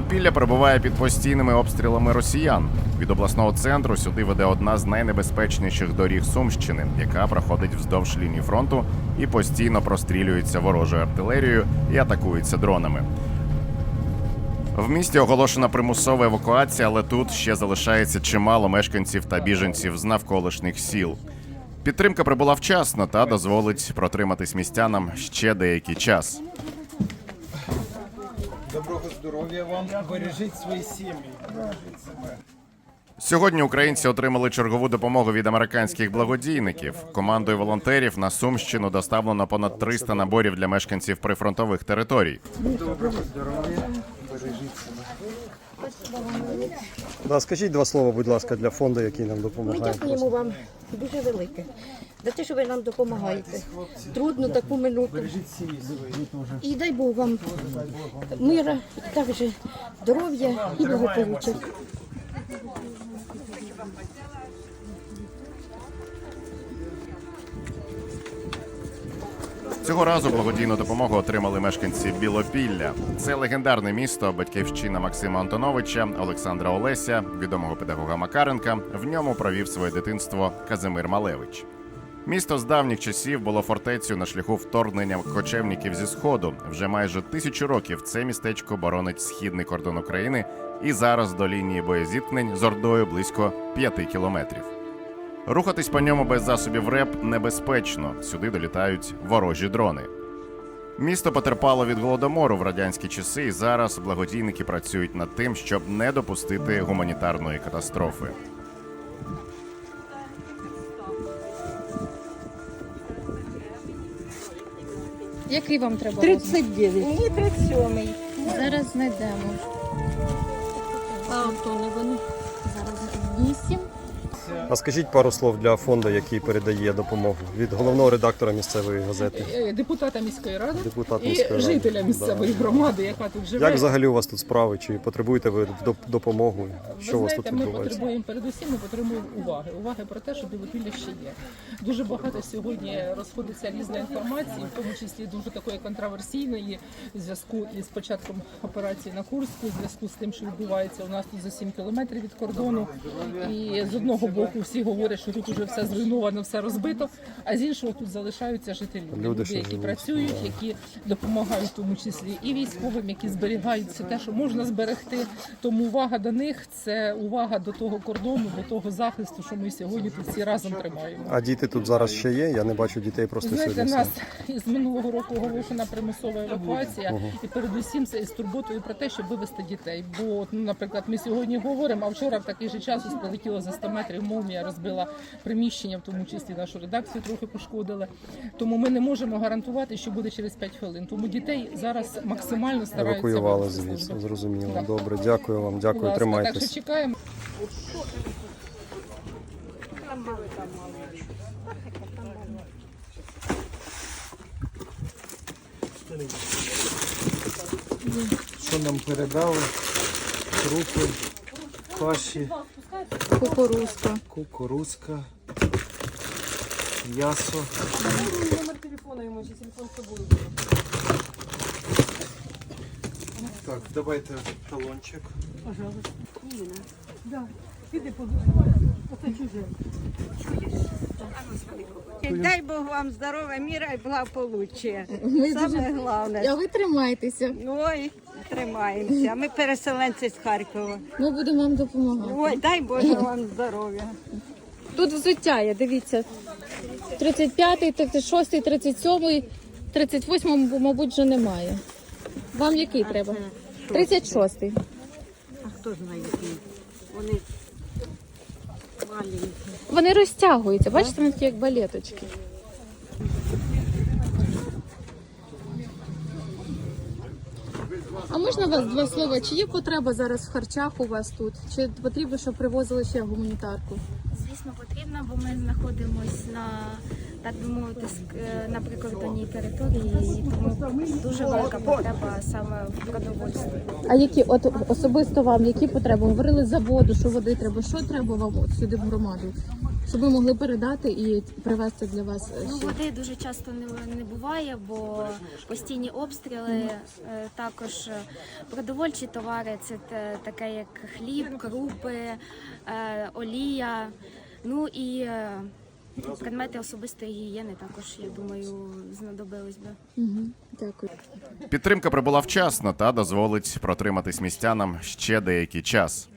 Білопілля перебуває під постійними обстрілами росіян. Від обласного центру сюди веде одна з найнебезпечніших доріг Сумщини, яка проходить вздовж лінії фронту і постійно прострілюється ворожою артилерією і атакується дронами. В місті оголошена примусова евакуація, але тут ще залишається чимало мешканців та біженців з навколишніх сіл. Підтримка прибула вчасно та дозволить протриматись містянам ще деякий час. Доброго здоров'я вам. Бережіть свої сім'ї. Бережіть себе. Сьогодні українці отримали чергову допомогу від американських благодійників. Командою волонтерів на Сумщину доставлено понад 300 наборів для мешканців прифронтових територій. Доброго здоров'я. Бережіть себе. Да, скажіть два слова, будь ласка, для фонду, який нам допомагає. Ми дякуємо вам дуже велике за те, що ви нам допомагаєте. Трудно таку минуту. І дай Бог вам мира, також здоров'я і благополуччя. Цього разу благодійну допомогу отримали мешканці Білопілля. Це легендарне місто, батьківщина Максима Антоновича, Олександра Олеся, відомого педагога Макаренка. В ньому провів своє дитинство Казимир Малевич. Місто з давніх часів було фортецею на шляху вторгнення кочевників зі сходу. Вже майже тисячу років це містечко боронить східний кордон України, і зараз до лінії боєзіткнень з Ордою близько п'яти кілометрів. Рухатись по ньому без засобів РЕП небезпечно. Сюди долітають ворожі дрони. Місто потерпало від голодомору в радянські часи, і зараз благодійники працюють над тим, щоб не допустити гуманітарної катастрофи. Який вам треба? розмір? 39. Ні, 37. Зараз знайдемо. А Антони вони. Зараз 8. А скажіть пару слов для фонду, який передає допомогу від головного редактора місцевої газети. Е, депутата міської ради Депутат і міської ради. жителя місцевої Да. громади, яка тут живе. Як взагалі у вас тут справи? Чи потребуєте ви доп- допомогу? Що Ви у вас знаєте, тут ми відбувається? потребуємо передусім, ми потребуємо уваги. Уваги про те, що білопілля ще є. Дуже багато сьогодні розходиться різної інформації, в тому числі дуже такої контроверсійної в зв'язку із початком операції на Курську, зв'язку з тим, що відбувається у нас тут за 7 кілометрів від кордону. І з одного боку всі говорять, що тут уже все зруйновано, все розбито. А з іншого тут залишаються жителі, Люди, які живуть. працюють, які допомагають, в тому числі і військовим, які зберігають все те, що можна зберегти. Тому увага до них це увага до того кордону, до того захисту, що ми сьогодні тут всі разом тримаємо. А діти тут зараз ще є? Я не бачу дітей просто Знаєте, сьогодні. нас із минулого року оголошена примусова евакуація, і передусім це із турботою про те, щоб вивезти дітей. Бо, ну, наприклад, ми сьогодні говоримо, а вчора в такий же час ось прилетіло за 100 метрів молнія, розбила приміщення, в тому числі нашу редакцію трохи пошкодили. Тому ми не можемо гарантувати, що буде через 5 хвилин. Тому дітей зараз максимально стараються Евакуювали звісно, зрозуміло. Да. Добре, дякую вам, дякую, ласка, Так що тримайтесь. чекаємо. Що нам передали? Крупи, каші, Кукурузка. кукурузка, м'ясо. Так, давайте талончик. Дай Бог вам здоров'я, міра і благополуччя. Саме дуже... головне. А ви тримайтеся. Ой, тримаємося. Ми переселенці з Харкова. Ми будемо вам допомагати. Ой, дай Боже вам здоров'я. Тут взуття є, дивіться. 35-й, 36-й, 37-й, 38-й, мабуть, вже немає. Вам який треба? 36-й. А хто знає, які? Вони маленькі. Вони розтягуються, бачите, вони такі як балеточки. А можна вас два слова? Чи є потреба зараз в харчах у вас тут? Чи потрібно, щоб привозили ще гуманітарку? Звісно, потрібно, бо ми знаходимося на так би мовити, е, на прикордонній території, і тому дуже велика потреба саме в продовольстві. А які от особисто вам які потреби? Говорили за воду, що води треба. Що треба вам от сюди в громаду? Щоб ми могли передати і привезти для вас е, Ну, ще? води дуже часто не, не буває, бо постійні обстріли, е, також е, продовольчі товари, це те- таке як хліб, крупи, е, олія. Ну і е, предмети особистої гігієни також, я думаю, знадобились би. Угу. Дякую. Підтримка прибула вчасно та дозволить протриматись містянам ще деякий час.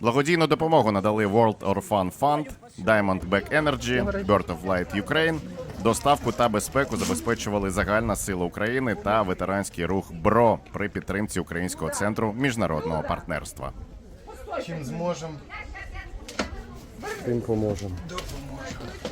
Благодійну допомогу надали World Orphan Fund, Diamondback Energy, Bird of Light Ukraine. Доставку та безпеку забезпечували Загальна сила України та ветеранський рух БРО при підтримці Українського центру міжнародного партнерства. Чим зможемо, тим поможемо. допоможемо.